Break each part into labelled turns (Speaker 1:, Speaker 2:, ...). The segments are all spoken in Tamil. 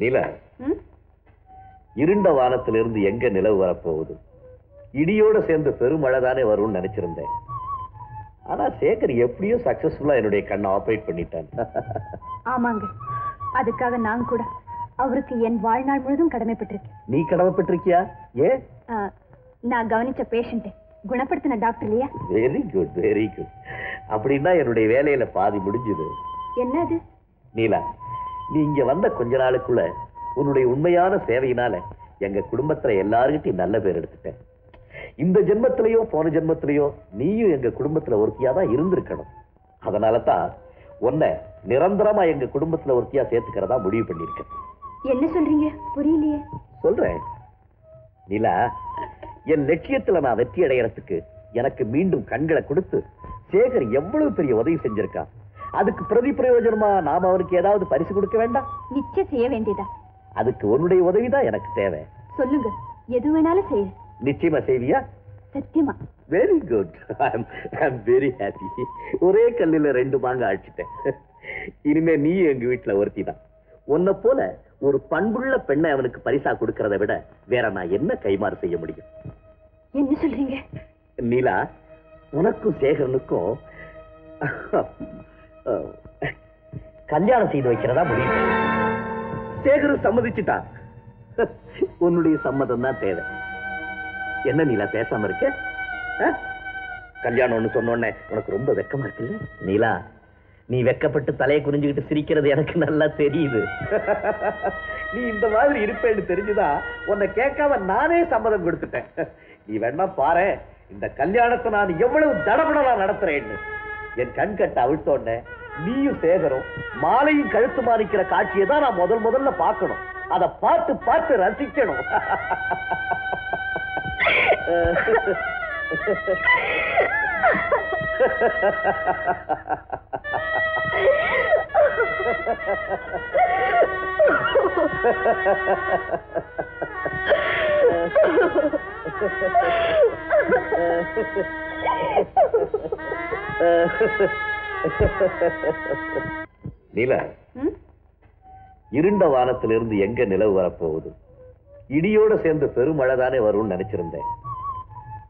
Speaker 1: நீலா? இருண்ட வானத்திலிருந்து எங்க நிலவு வரப்போகுது? இடியோட சேர்ந்து பெருமழை தானே வரும்னு நினைச்சிருந்தேன். ஆனா சேகர் எப்படியோ சக்சஸ்ஃபுல்லா என்னுடைய கண்ணை ஆபரேட் பண்ணிட்டான்.
Speaker 2: ஆமாங்க. அதுக்காக நான் கூட அவருக்கு என் வாழ்நாள் முழுதும் கடமைப்பட்டிருக்கேன்.
Speaker 1: நீ கடமைப்பட்டிருக்கியா?
Speaker 2: ஆ, நான் கவனிச்ச பேஷண்ட்டை குணப்படுத்தின டாக்டர் இல்லையா?
Speaker 1: வெரி குட் வெரி குட் அப்படின்னா என்னுடைய வேலையில பாதி முடிஞ்சுது.
Speaker 2: என்னது?
Speaker 1: நீலா. நீ இங்க வந்த கொஞ்ச நாளுக்குள்ள உன்னுடைய உண்மையான சேவையினால எங்க குடும்பத்துல எல்லாருக்கிட்டையும் நல்ல பேர் எடுத்துட்டேன். இந்த ஜென்மத்திலேயோ போன ஜென்மத்திலேயோ நீயும் எங்க குடும்பத்துல ஒருத்தியா தான் இருந்திருக்கணும். அதனால தான் உன்னை நிரந்தரமா எங்க குடும்பத்துல ஒருத்தியா சேர்த்துக்கிறதா முடிவு பண்ணிருக்கேன்
Speaker 2: என்ன சொல்றீங்க? புரியலையே.
Speaker 1: சொல்றேன். நிலா என் லட்சியத்துல நான் வெற்றி அடையறதுக்கு எனக்கு மீண்டும் கண்களை கொடுத்து சேகர் எவ்வளவு பெரிய உதவி செஞ்சிருக்கான் அதுக்கு பிரதி பிரயோஜனமா நாம அவனுக்கு ஏதாவது பரிசு கொடுக்க வேண்டாம்?
Speaker 2: நிச்சயம் செய்ய வேண்டியதா?
Speaker 1: அதுக்கு உன்னுடைய உதவிதான் எனக்கு தேவை.
Speaker 2: சொல்லுங்க. எது வேணாலும் செய்ய.
Speaker 1: நிச்சயமா செய்வியா?
Speaker 2: சத்தியமா.
Speaker 1: Very good I'm very happy ஒரே கல்லுல ரெண்டு மாங்க அடிச்சிட்டேன். இனிமே நீ எங்க வீட்டுல ஒருத்தி தான். உன்னை போல ஒரு பண்புள்ள பெண்ணை அவனுக்கு பரிசா கொடுக்கறத விட வேற நான் என்ன கைமாறு செய்ய முடியும்?
Speaker 2: என்ன சொல்றீங்க?
Speaker 1: நீலா உனக்கும் சேகரனுக்கும் கல்யாணம் செய்து வைக்கிறதா முடிவு? சேகரும் சம்மதிச்சுட்டான் உன்னுடைய சம்மதம் தான் தேவை. என்ன நீலா பேசாம இருக்க? ஆ? கல்யாணம்னு சொன்னோடனே உனக்கு ரொம்ப வெக்கமா இருக்குல்ல? நீலா நீ வெக்கப்பட்டு தலையை குறிஞ்சுக்கிட்டு சிரிக்கிறது எனக்கு நல்லா தெரியுது. நீ இந்த மாதிரி இருப்பேன்னு தெரிஞ்சுதான் உன்னை கேட்காம நானே சம்மதம் கொடுத்துட்டேன். நீ வேணா பாரு இந்த கல்யாணத்தை நான் எவ்வளவு தடபடலா நடத்துறேன்னு. என் கண் கட்ட அவிழ்த்தோடனே நீயும் சேகரும் மாலையும் கழுத்து மாறிக்கிற காட்சியை தான் நான் முதல் முதல்ல பார்க்கணும். அதை பார்த்து பார்த்து ரசிக்கணும். நீலா? இருண்ட வானத்திலிருந்து எங்க நிலவு வரப்போகுது? இடியோட சேர்ந்து பெருமழை தானே வரும்னு நினைச்சிருந்தேன்.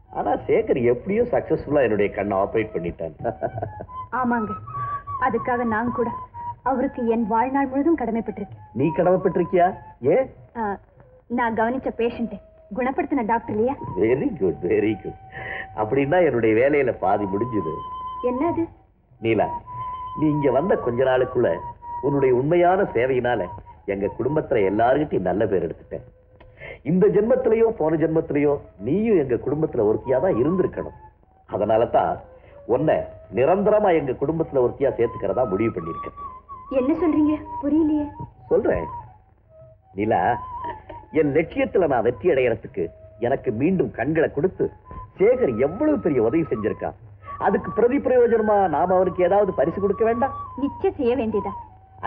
Speaker 1: ஆனா சேகர் எப்படியோ சக்சஸ்ஃபுல்லா என்னுடைய கண்ணை ஆபரேட் பண்ணிட்டான்.
Speaker 2: ஆமாங்க. அதுக்காக நான் கூட அவருக்கு என் வாழ்நாள் முழுதும் கடமைப்பட்டிருக்கேன்.
Speaker 1: நீ கடமைப்பட்டிருக்கியா?
Speaker 2: ஆ, நான் கவனிச்ச பேஷண்ட்டை குணப்படுத்தின டாக்டர் இல்லையா?
Speaker 1: வெரி குட் வெரி குட் அப்படின்னா என்னுடைய வேலையில பாதி முடிஞ்சுது.
Speaker 2: என்னது?
Speaker 1: நீலா நீ இங்க வந்த கொஞ்ச நாளுக்குள்ள உன்னுடைய உண்மையான சேவையினால எங்க குடும்பத்துல எல்லாருக்கிட்டையும் நல்ல பேர் எடுத்துட்டேன். இந்த ஜென்மத்திலேயோ போன ஜென்மத்திலேயோ நீயும் எங்க குடும்பத்துல ஒருத்தியா தான் இருந்திருக்கணும். அதனால தான் உன்னை நிரந்தரமா எங்க குடும்பத்துல ஒருத்தியா சேர்த்துக்கிறதா முடிவு பண்ணிருக்கேன்
Speaker 2: என்ன சொல்றீங்க? புரியலையே.
Speaker 1: சொல்றேன். நிலா என் லட்சியத்துல நான் வெற்றி அடையறதுக்கு எனக்கு மீண்டும் கண்களை கொடுத்து சேகர் எவ்வளவு பெரிய உதவி செஞ்சிருக்கான் அதுக்கு பிரதி பிரயோஜனமா நாம அவனுக்கு ஏதாவது பரிசு கொடுக்க வேண்டாம்
Speaker 2: நிச்சயம் செய்ய வேண்டியதா?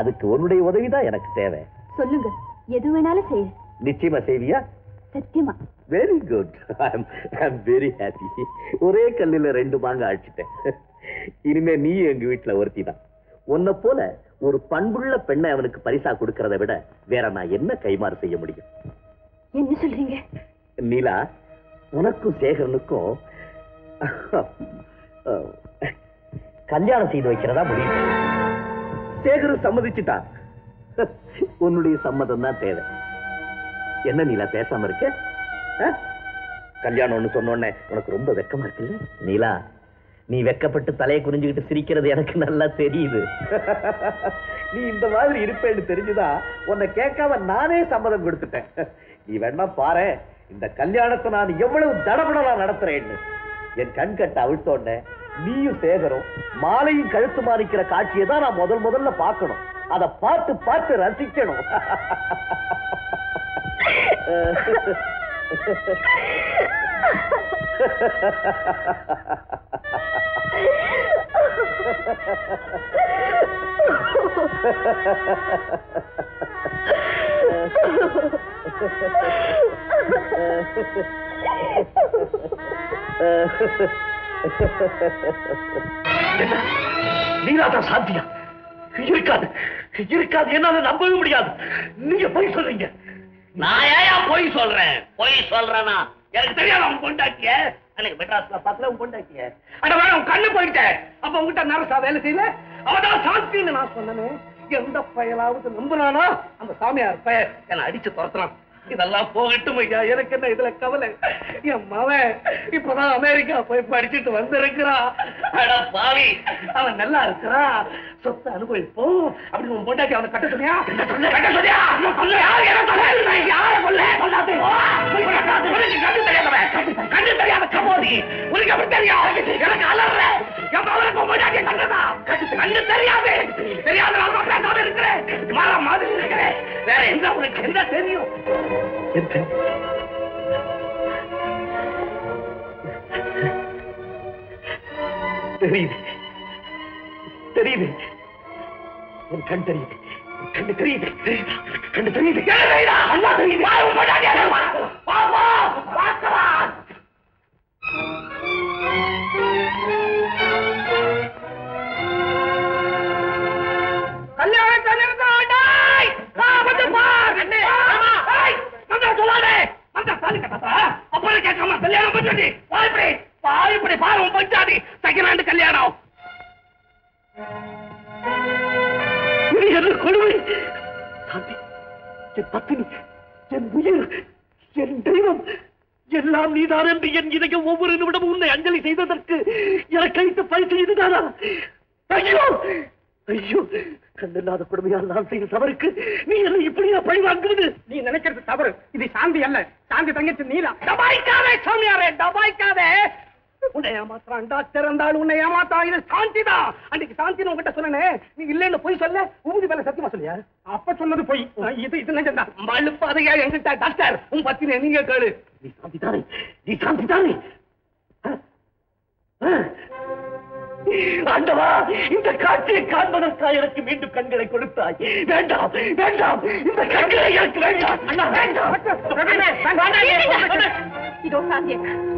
Speaker 1: அதுக்கு உன்னுடைய உதவிதான் எனக்கு தேவை.
Speaker 2: சொல்லுங்க. எது வேணாலும் செய்ய.
Speaker 1: நிச்சயமா செய்வியா?
Speaker 2: சத்தியமா.
Speaker 1: Very good I'm very happy ஒரே கல்லுல ரெண்டு மாங்க அடிச்சிட்டேன். இனிமே நீ எங்க வீட்டுல ஒருத்தி தான். உன்னை போல ஒரு பண்புள்ள பெண்ணை அவனுக்கு பரிசா கொடுக்கறத விட வேற நான் என்ன கைமாறு செய்ய முடியும்?
Speaker 2: என்ன சொல்றீங்க?
Speaker 1: நீலா உனக்கும் சேகரனுக்கும் கல்யாணம் செய்து வைக்கிறதா முடியும் சேகரும் சம்மதிச்சுட்டான் உன்னுடைய சம்மதம் தான் தேவை. என்ன நீலா பேசாம இருக்க? ஆ? கல்யாணம்னு சொன்னோடனே உனக்கு ரொம்ப வெக்கமா இருக்குல்ல? நீலா நீ வெக்கப்பட்டு தலையை குறிஞ்சுக்கிட்டு சிரிக்கிறது எனக்கு நல்லா தெரியுது. நீ இந்த மாதிரி இருப்பேன்னு தெரிஞ்சுதான் உன்னை கேட்காம நானே சம்மதம் கொடுத்துட்டேன். நீ வேணா பாரு இந்த கல்யாணத்தை நான் எவ்வளவு தடபடலா நடத்துறேன்னு. என் கண் கட்ட அவிழ்த்தோடனே நீயும் சேகரும் மாலையும் கழுத்து மாறிக்கிற காட்சியை தான் நான் முதல் முதல்ல பார்க்கணும். அதை பார்த்து பார்த்து ரசிக்கணும். நீராதான் சாத்தியா இருக்காது
Speaker 3: இருக்காது. என்னால நம்பவே முடியாது. நீங்க போய் சொல்றீங்க.
Speaker 1: நான் ஏன் போய் சொல்றேன்? போய் சொல்றேனா எனக்கு தெரியாது அவன் கொண்டாட்டிய அன்னைக்கு மெட்ராஸ்ல பார்க்கல அவன் கொண்டாட்டிய
Speaker 3: அட வேணா உன் கண்ணு போயிட்டேன் அப்ப உங்ககிட்ட நரசா வேலை செய்யல? அவதான் சாந்தின்னு நான் சொன்னேன். எந்த பயலாவது நம்புனானா அந்த சாமியார் பய என்னை அடிச்சு துரத்துறான் இதெல்லாம் போகட்டும் ஐயா. எனக்கு என்ன இதுல கவலை? என் மவன் இப்பதான் அமெரிக்கா போய் படிச்சுட்டு வந்திருக்கிறான். அட பாவி அவன் நல்லா இருக்கிறான். சொத்து அனுபவிப்போம் அப்படி உன் பொண்டாட்டி அவனை கட்ட சொல்லியா கட்ட சொல்லியா சொல்ல யார கண்ணு கண்ணு தெரியாத கபோதி உனக்கு அப்படி தெரியும்? எனக்கு அலற என் மகனுக்கு உன் பொண்டாட்டியை கண்டதா? தெரியாது. தெரியாத நான் பேசாம இருக்கிறேன். மாற மாதிரி இருக்கிறேன். வேற எந்த உனக்கு என்ன தெரியும்? தெரியுது. தெரியுது. என் கண் தெரியுது. கண்ணு தெரியுது? கண்ணு தெரியுது. தெரியுதா? தெரியுது. கல்யாணம் பண்ணி வா இப்படி வா இப்படி பாரு பஞ்சாதி செகண்ட் கல்யாணம் கொடுமை? என் பத்தினி என் உயிர் என் தெய்வம் எல்லாம் நீதான் என்று என் இதயம் ஒவ்வொரு நிமிடமும் உன்னை அஞ்சலி செய்ததற்கு எனக்கு அளித்த பரிசு இதுதானா? ஐயோ ஐயோ கண்ணில்லாத கொடுமையால் நான் செய்த தவறுக்கு நீ என்ன இப்படியா பழி வாங்குவது
Speaker 4: நீ நினைக்கிறது தவறு. இது சாந்தி அல்ல. சாந்தி தங்கச்சி நீலா.
Speaker 3: டபாய்க்காதே சாமியாரே டபாய்க்காதே உன்னை ஏமாத்துறான் டாக்டர் இருந்தாலும் உன்னை ஏமாத்தா இது சாந்தி தான் அன்னைக்கு சாந்தி உங்ககிட்ட சொன்னனே நீ இல்லைன்னு போய் சொல்ல ஊதி மேல சத்தியமா சொல்லியா?
Speaker 4: அப்ப சொன்னது போய். இது இது நிஜம்தான்
Speaker 3: மழுப்பாதையா எங்கிட்ட டாக்டர் உன் பத்தின நீங்க கேளு. நீ சாந்தி தானே நீ சாந்தி தானே? ஆண்டவா இந்த காட்சியை காண்பதற்காக எனக்கு மீண்டும் கண்களை கொடுத்தாய் வேண்டாம் வேண்டாம் இந்த கண்களை எனக்கு வேண்டாம் அண்ணா வேண்டாம்
Speaker 2: இதோ
Speaker 3: சாந்தியக்கா